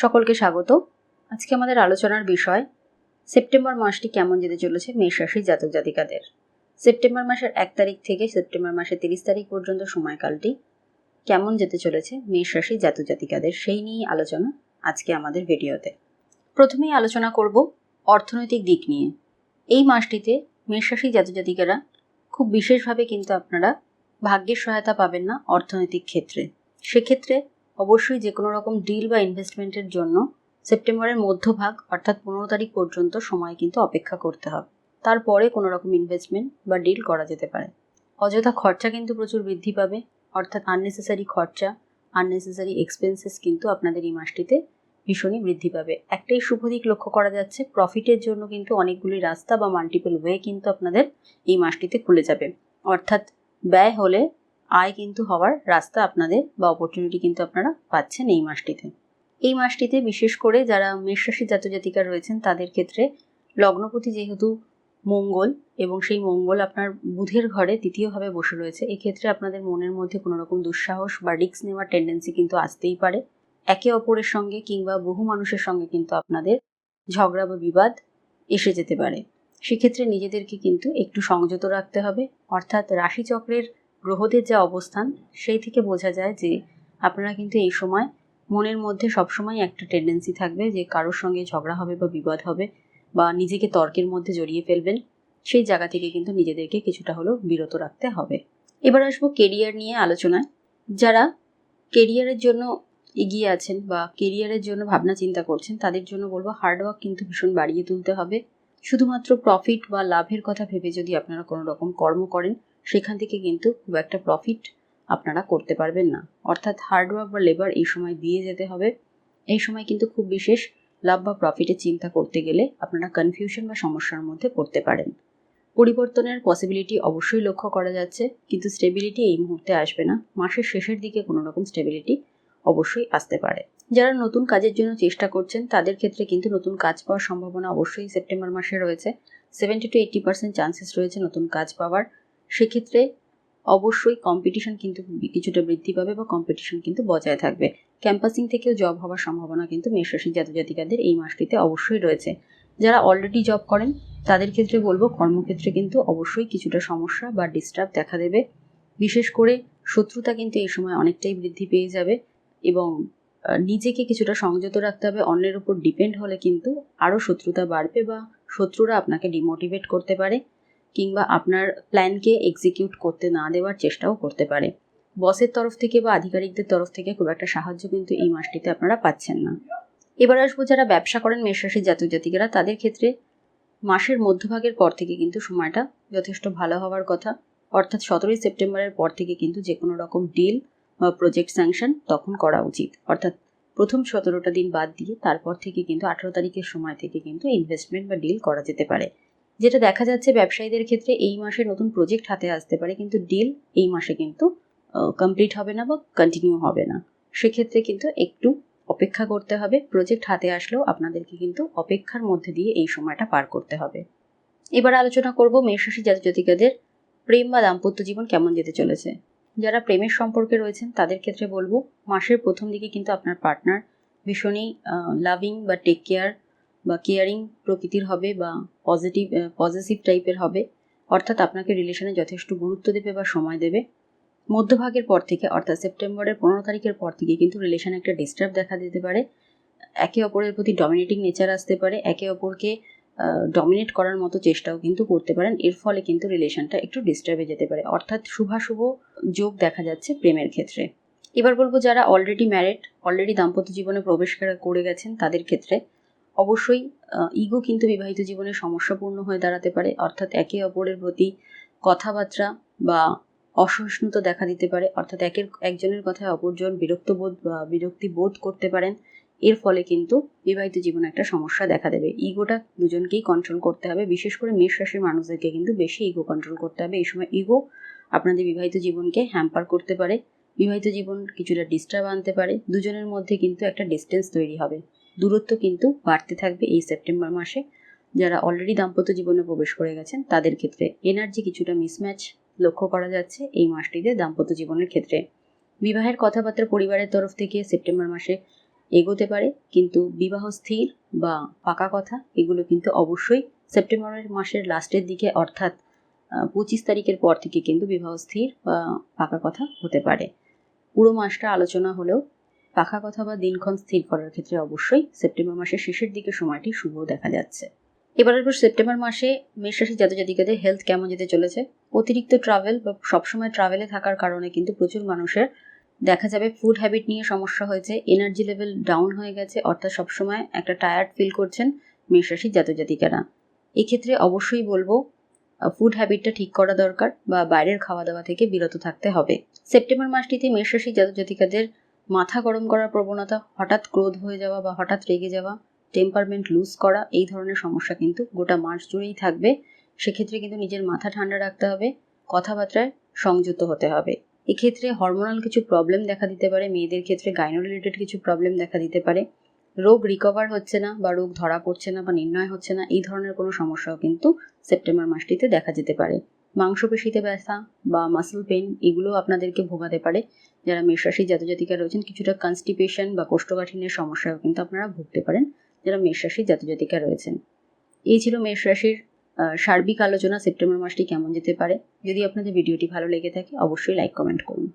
সকলকে স্বাগত। আজকে আমাদের আলোচনার বিষয়, সেপ্টেম্বর মাসটি কেমন যেতে চলেছে মেষ রাশির জাতক জাতিকাদের। সেপ্টেম্বর মাসের এক তারিখ থেকে সেপ্টেম্বর মাসের তিরিশ তারিখ পর্যন্ত সময়কালটি কেমন যেতে চলেছে মেষ রাশির জাতক জাতিকাদের সেই নিয়েই আলোচনা আজকে আমাদের ভিডিওতে। প্রথমেই আলোচনা করব অর্থনৈতিক দিক নিয়ে। এই মাসটিতে মেষ রাশির জাতক জাতিকারা খুব বিশেষভাবে কিন্তু আপনারা ভাগ্যের সহায়তা পাবেন না অর্থনৈতিক ক্ষেত্রে। সেক্ষেত্রে অবশ্যই যে কোনো রকম ডিল বা ইনভেস্টমেন্টের জন্য সেপ্টেম্বরের মধ্যভাগ, অর্থাৎ পনেরো তারিখ পর্যন্ত সময় কিন্তু অপেক্ষা করতে হবে। তারপরে কোনো রকম ইনভেস্টমেন্ট বা ডিল করা যেতে পারে। অযথা খরচা কিন্তু প্রচুর বৃদ্ধি পাবে, অর্থাৎ আননেসেসারি খরচা আননেসেসারি এক্সপেন্সেস কিন্তু আপনাদের এই মাসটিতে ভীষণই বৃদ্ধি পাবে। একটাই শুভ দিক লক্ষ্য করা যাচ্ছে প্রফিটের জন্য কিন্তু অনেকগুলি রাস্তা বা মাল্টিপল ওয়ে কিন্তু আপনাদের এই মাসটিতে খুলে যাবে। অর্থাৎ ব্যয় হলে আয় কিন্তু হওয়ার রাস্তা আপনাদের বা অপরচুনিটি কিন্তু আপনারা পাচ্ছেন এই মাসটিতে। এই মাসটিতে বিশেষ করে যারা মেষরাশি জাতজাতিকা রয়েছেন, তাদের ক্ষেত্রে লগ্নপতি যেহেতু মঙ্গল এবং সেই মঙ্গল আপনার বুধের ঘরে তৃতীয়ভাবে বসে রয়েছে, এক্ষেত্রে আপনাদের মনের মধ্যে কোনো রকম দুঃসাহস বা রিস্ক নেওয়ার টেন্ডেন্সি কিন্তু আসতেই পারে। একে অপরের সঙ্গে কিংবা বহু মানুষের সঙ্গে কিন্তু আপনাদের ঝগড়া বা বিবাদ এসে যেতে পারে। সেক্ষেত্রে নিজেদেরকে কিন্তু একটু সংযত রাখতে হবে, অর্থাৎ রাশিচক্রের গ্রহদের যা অবস্থান, সেই থেকে বোঝা যায় যে আপনারা কিন্তু এই সময় মনের মধ্যে সবসময় একটা টেন্ডেন্সি থাকবে যে কারোর সঙ্গে ঝগড়া হবে বা বিবাদ হবে বা নিজেকে তর্কের মধ্যে জড়িয়ে ফেলবেন, সেই জায়গা থেকে কিন্তু নিজেদেরকে কিছুটা হলেও বিরত রাখতে হবে। এবার আসব কেরিয়ার নিয়ে আলোচনায়। যারা কেরিয়ারের জন্য এগিয়ে আছেন বা কেরিয়ারের জন্য ভাবনা চিন্তা করছেন, তাদের জন্য বলব হার্ডওয়ার্ক কিন্তু ভীষণ বাড়িয়ে তুলতে হবে। শুধুমাত্র প্রফিট বা লাভের কথা ভেবে যদি আপনারা কোনো রকম কর্ম করেন সেখান থেকে কিন্তু খুব একটা প্রফিট আপনারা করতে পারবেন না। অর্থাৎ হার্ডওয়ার্ক বা লেবার এই সময় দিয়ে যেতে হবে। এই সময় কিন্তু খুব বিশেষ লাভ বা প্রফিটের চিন্তা করতে গেলে আপনারা কনফিউশন বা সমস্যার মধ্যে পড়তে পারেন। পরিবর্তনের পসিবিলিটি অবশ্যই লক্ষ্য করা যাচ্ছে, কিন্তু স্টেবিলিটি এই মুহূর্তে আসবে না। মাসের শেষের দিকে কোনো রকম স্টেবিলিটি অবশ্যই আসতে পারে। যারা নতুন কাজের জন্য চেষ্টা করছেন, তাদের ক্ষেত্রে কিন্তু নতুন কাজ পাওয়ার সম্ভাবনা অবশ্যই সেপ্টেম্বর মাসে রয়েছে। Seventy two eighty percent chances রয়েছে নতুন কাজ পাওয়ার। সেক্ষেত্রে অবশ্যই কম্পিটিশন কিন্তু কিছুটা বৃদ্ধি পাবে বা কম্পিটিশন কিন্তু বজায় থাকবে। ক্যাম্পাসিং থেকেও জব হওয়ার সম্ভাবনা কিন্তু মেষরাশি জাতজাতিকাদের এই মাসটিতে অবশ্যই রয়েছে। যারা অলরেডি জব করেন, তাদের ক্ষেত্রে বলব কর্মক্ষেত্রে কিন্তু অবশ্যই কিছুটা সমস্যা বা ডিস্টার্ব দেখা দেবে। বিশেষ করে শত্রুতা কিন্তু এই সময় অনেকটাই বৃদ্ধি পেয়ে যাবে এবং নিজেকে কিছুটা সংযত রাখতে হবে। অন্যের উপর ডিপেন্ড হলে কিন্তু আরও শত্রুতা বাড়বে বা শত্রুরা আপনাকে ডিমোটিভেট করতে পারে। কিংবা আপনার প্ল্যানকে এক্সিকিউট করতে না দেওয়ার চেষ্টাও করতে পারে। বসের তরফ থেকে বা আধিকারিকদের তরফ থেকে খুব একটা সাহায্য কিন্তু এই মাসটিতে আপনারা পাচ্ছেন না। এবার আসব যারা ব্যবসা করেন মেষরাশির জাতক জাতিকেরা, তাদের ক্ষেত্রে মাসের মধ্যভাগের পর থেকে কিন্তু সময়টা যথেষ্ট ভালো হওয়ার কথা। অর্থাৎ সতেরোই সেপ্টেম্বরের পর থেকে কিন্তু যে কোনো রকম ডিল বা প্রজেক্ট স্যাংশন তখন করা উচিত। অর্থাৎ প্রথম সতেরোটা দিন বাদ দিয়ে তারপর থেকে কিন্তু আঠেরো তারিখের সময় থেকে কিন্তু ইনভেস্টমেন্ট বা ডিল করা যেতে পারে। যেটা দেখা যাচ্ছে ব্যবসায়ীদের ক্ষেত্রে এই মাসে নতুন প্রজেক্ট হাতে আসতে পারে, কিন্তু ডিল এই মাসে কিন্তু কমপ্লিট হবে না বা কন্টিনিউ হবে না। সেক্ষেত্রে কিন্তু একটু অপেক্ষা করতে হবে প্রজেক্ট হাতে আসলেও আপনাদেরকে কিন্তু অপেক্ষার মধ্যে দিয়ে এই সময়টা পার করতে হবে। এবার আলোচনা করব মেষরাশি জাতিকাদের প্রেম বা দাম্পত্য জীবন কেমন যেতে চলেছে। যারা প্রেমের সম্পর্কে রয়েছেন, তাদের ক্ষেত্রে বলব, মাসের প্রথম দিকে কিন্তু আপনার পার্টনার ভীষণই লাভিং বা টেক কেয়ার বা কেয়ারিং প্রকৃতির হবে বা পজিটিভ পজিটিভ টাইপের হবে, অর্থাৎ আপনাকে রিলেশনে যথেষ্ট গুরুত্ব দেবে বা সময় দেবে। মধ্যভাগের পর থেকে, অর্থাৎ সেপ্টেম্বরের পনেরো তারিখের পর থেকে কিন্তু রিলেশনে একটা ডিস্টার্ব দেখা দিতে পারে। একে অপরের প্রতি ডমিনেটিং নেচার আসতে পারে। একে অপরকে ডমিনেট করার মতো চেষ্টাও কিন্তু করতে পারেন। এর ফলে কিন্তু রিলেশনটা একটু ডিস্টার্বে যেতে পারে। অর্থাৎ শুভাশুভ যোগ দেখা যাচ্ছে প্রেমের ক্ষেত্রে। এবার বলব, যারা অলরেডি ম্যারেড অলরেডি দাম্পত্য জীবনে প্রবেশ করে গেছেন তাদের ক্ষেত্রে অবশ্যই ইগো কিন্তু বিবাহিত জীবনে সমস্যাপূর্ণ হয়ে দাঁড়াতে পারে। অর্থাৎ একে অপরের প্রতি কথাবার্তা বা অসহিষ্ণুতা দেখা দিতে পারে। অর্থাৎ একের, একজনের কথায় অপরজন বিরক্তবোধ বা বিরক্তি বোধ করতে পারেন। এর ফলে কিন্তু বিবাহিত জীবনে একটা সমস্যা দেখা দেবে। ইগোটা দুজনকেই কন্ট্রোল করতে হবে। বিশেষ করে মেষ রাশির মানুষদেরকে কিন্তু বেশি ইগো কন্ট্রোল করতে হবে। এই সময় ইগো আপনাদের বিবাহিত জীবনকে হ্যাম্পার করতে পারে। বিবাহিত জীবন কিছুটা ডিস্টার্ব আনতে পারে। দুজনের মধ্যে কিন্তু একটা ডিস্টেন্স তৈরি হবে। দূরত্ব কিন্তু বাড়তে থাকবে এই সেপ্টেম্বর মাসে। যারা অলরেডি দাম্পত্য জীবনে প্রবেশ করে গেছেন, তাদের ক্ষেত্রে এনার্জি কিছুটা মিসম্যাচ লক্ষ্য করা যাচ্ছে এই মাসটিতে দাম্পত্য জীবনের ক্ষেত্রে। বিবাহের কথাবার্তা পরিবারের তরফ থেকে সেপ্টেম্বর মাসে এগোতে পারে, কিন্তু বিবাহ স্থির বা পাকা কথা, এগুলো কিন্তু অবশ্যই সেপ্টেম্বরের মাসের লাস্টের দিকে অর্থাৎ পঁচিশ তারিখের পর থেকে কিন্তু বিবাহ স্থির বা পাকা কথা হতে পারে। পুরো মাসটা আলোচনা হলেও পাকা কথা বা দিনক্ষণ স্থির করার ক্ষেত্রে অবশ্যই সেপ্টেম্বর মাসের শেষের দিকে সময়টি শুভ দেখা যাচ্ছে। এবারের পর সেপ্টেম্বর মাসে মেষরাশি জাতক জাতিকাদের হেলথ কেমন যেতে চলেছে? অতিরিক্ত ট্রাভেল বা সবসময় ট্রাভেলে থাকার কারণে কিন্তু প্রচুর মানুষের দেখা যাবে ফুড হ্যাবিট নিয়ে সমস্যা হয়েছে এনার্জি লেভেল ডাউন হয়ে গেছে, অর্থাৎ সবসময় একটা টায়ার্ড ফিল করছেন মেষরাশির জাতক জাতিকারা এক্ষেত্রে অবশ্যই বলব ফুড হ্যাবিটটা ঠিক করা দরকার বা বাইরের খাওয়া দাওয়া থেকে বিরত থাকতে হবে। সেপ্টেম্বর মাসটিতে মেষরাশি জাতক জাতিকাদের মাথা গরম করার প্রবণতা, হঠাৎ ক্রোধ হয়ে যাওয়া বা হঠাৎ রেগে যাওয়া টেম্পারমেন্ট লুজ করা, এই ধরনের সমস্যা কিন্তু গোটা মাস জুড়েই থাকবে। সেক্ষেত্রে কিন্তু নিজের মাথা ঠান্ডা রাখতে হবে, কথাবার্তায় সংযুক্ত হতে হবে। এক্ষেত্রে হরমোনাল কিছু প্রবলেম দেখা দিতে পারে, মেয়েদের ক্ষেত্রে গাইনো রিলেটেড কিছু প্রবলেম দেখা দিতে পারে। রোগ রিকভার হচ্ছে না বা রোগ ধরা পড়ছে না বা নির্ণয় হচ্ছে না, এই ধরনের কোনো সমস্যাও কিন্তু সেপ্টেম্বর মাসটিতে দেখা যেতে পারে। মাংসপেশিতে ব্যথা বা মাসেল পেন এগুলো আপনাদেরকে ভোগাতে পারে। যারা মেষরাশি জাতজাতিকা রয়েছেন, কিছুটা কনস্টিপেশন বা কোষ্ঠকাঠিন্যের সমস্যাও কিন্তু আপনারা ভুগতে পারেন যারা মেষরাশি জাতজাতিকা রয়েছেন। এই ছিল মেষরাশির সার্বিক আলোচনা। সেপ্টেম্বর মাসটি কেমন যেতে পারে? যদি আপনাদের ভিডিওটি ভালো লেগে থাকে, অবশ্যই লাইক কমেন্ট করুন।